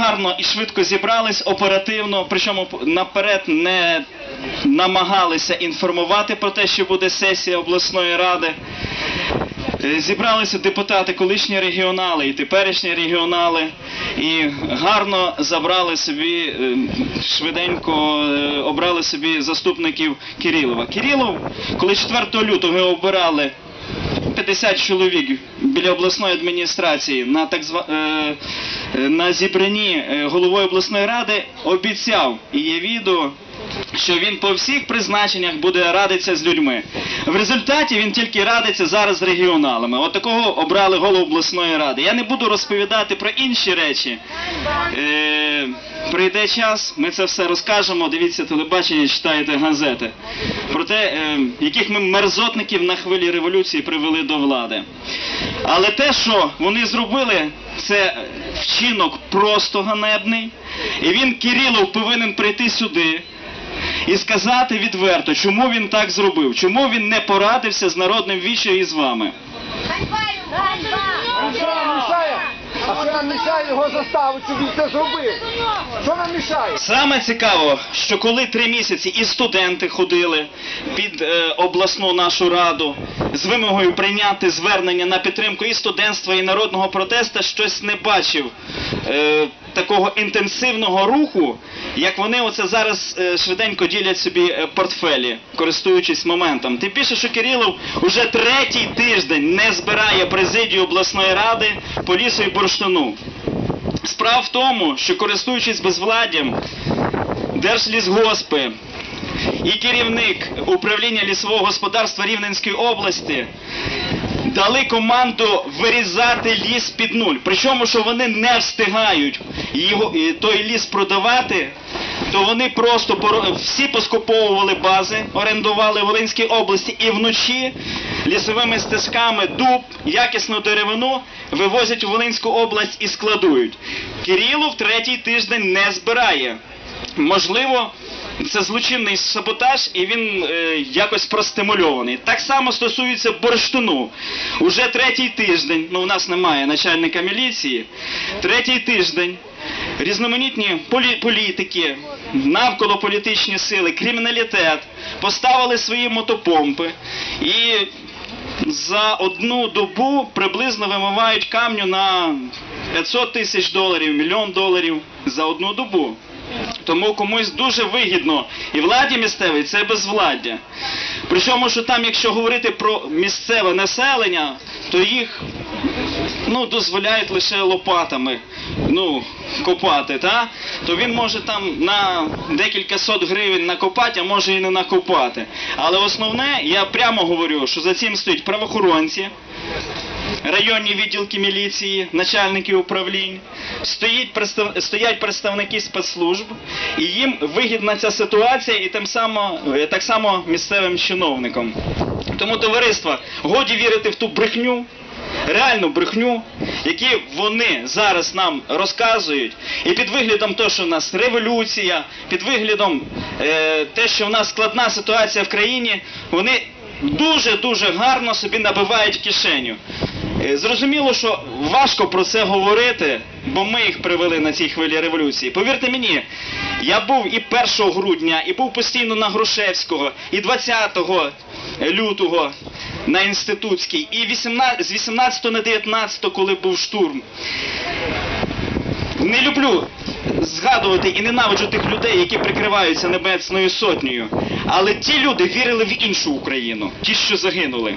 гарно і швидко зібрались, оперативно, причому наперед не намагалися інформувати про те, що буде сесія обласної ради. Е, Зібралися депутати, колишні регіонали і теперішні регіонали, і гарно забрали собі, е, швиденько е, обрали собі заступників Кирилова. Кирилов, коли 4 лютого його обирали 50 чоловік біля обласної адміністрації на так зва... е, на зібранні е, головою обласної ради обіцяв і є відео. Що він по всіх призначеннях буде радитися з людьми. В результаті він тільки радиться зараз з регіоналами. От такого обрали голову обласної ради. Я не буду розповідати про інші речі. Е, прийде час, ми це все розкажемо. Дивіться телебачення, читаєте газети. Про те, е, яких ми мерзотників на хвилі революції привели до влади. Але те, що вони зробили, це вчинок просто ганебний. І він, Кирилов, повинен прийти сюди і сказати відверто, чому він так зробив, чому він не порадився з народним вічою і з вами. Нам мішає його заставити, щоб він це зробив? Що нам мішає? Саме цікаво, що коли три місяці і студенти ходили під е, обласну нашу раду з вимогою прийняти звернення на підтримку і студентства, і народного протесту, щось не бачив е, такого інтенсивного руху, як вони оце зараз е, швиденько ділять собі е, портфелі, користуючись моментом. Тим більше, що Кирилов уже третій тиждень не збирає президію обласної ради по лісу і бурштину. Справа в тому, що користуючись безвладдям, Держлісгоспи і керівник управління лісового господарства Рівненської області дали команду вирізати ліс під нуль. Причому, що вони не встигають його, той ліс продавати, то вони просто всі поскуповували бази, орендували в Волинській області і вночі лісовими стежками дуб, якісну деревину вивозять у Волинську область і складують. Кирилов третій тиждень не збирає. Можливо, це злочинний саботаж, і він е, якось простимульований. Так само стосується бурштину. Уже третій тиждень, ну у нас немає начальника міліції, третій тиждень. Різноманітні полі- політики, навколо політичні сили, криміналітет поставили свої мотопомпи і за одну добу приблизно вимивають камню на 500 тисяч доларів, мільйон доларів за одну добу. Тому комусь дуже вигідно і владі місцевій це безвладдя. Причому, що там, якщо говорити про місцеве населення, то їх ну, дозволяють лише лопатами ну, копати, та? то він може там на декілька сот гривень накопати, а може і не накопати. Але основне, я прямо говорю, що за цим стоять правоохоронці, районні відділки міліції, начальники управлінь, стоїть представ... стоять представники спецслужб, і їм вигідна ця ситуація, і тим само, е, так само місцевим чиновникам. Тому товариство, годі вірити в ту брехню, реальну брехню, які вони зараз нам розказують, і під виглядом того, що в нас революція, під виглядом е, те, що в нас складна ситуація в країні, вони дуже-дуже гарно собі набивають кишеню. Е, Зрозуміло, що важко про це говорити, бо ми їх привели на цій хвилі революції. Повірте мені, я був і 1 грудня, і був постійно на Грушевського, і 20 лютого на інститутській, і 18, з 18 на 19, коли був штурм. Не люблю згадувати і ненавиджу тих людей, які прикриваються небесною сотнею. Але ті люди вірили в іншу Україну, ті, що загинули.